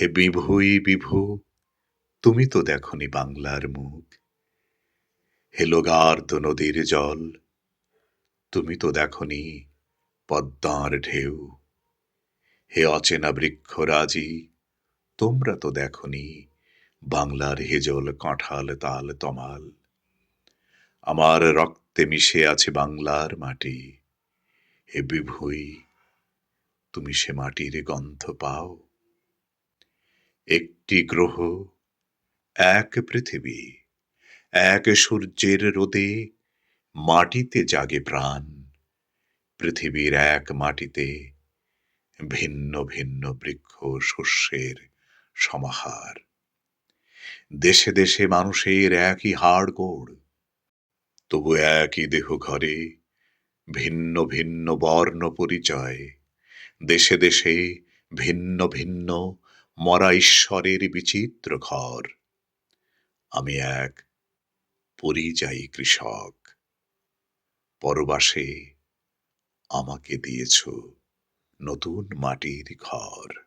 হে বিভুই বিভু, তুমি তো দেখনি বাংলার মুখ। হে লোগার্দ নদীর জল, তুমি তো দেখনি পদ্মার ঢেউ। হে অচেনা বৃক্ষরাজি তোমরা তো দেখনি বাংলার হেজল কাঁঠাল তাল তমাল। আমার রক্তে মিশে আছে বাংলার মাটি। হে বিভুই, তুমি সে মাটির গন্ধ পাও। একটি গ্রহ, এক পৃথিবী, এক সূর্যের রোদে মাটিতে জাগে প্রাণ। পৃথিবীর এক মাটিতে ভিন্ন ভিন্ন বৃক্ষ, শস্যের সমাহার। দেশে দেশে মানুষের একই হাড় গোড়, তবু একই দেহ ঘরে ভিন্ন ভিন্ন বর্ণ পরিচয়। দেশে দেশে ভিন্ন ভিন্ন মরা ঈশ্বরের বিচিত্র ঘর। আমি এক পরিযায়ী কৃষক। পরবাসে আমাকে দিয়েছ নতুন মাটির ঘর।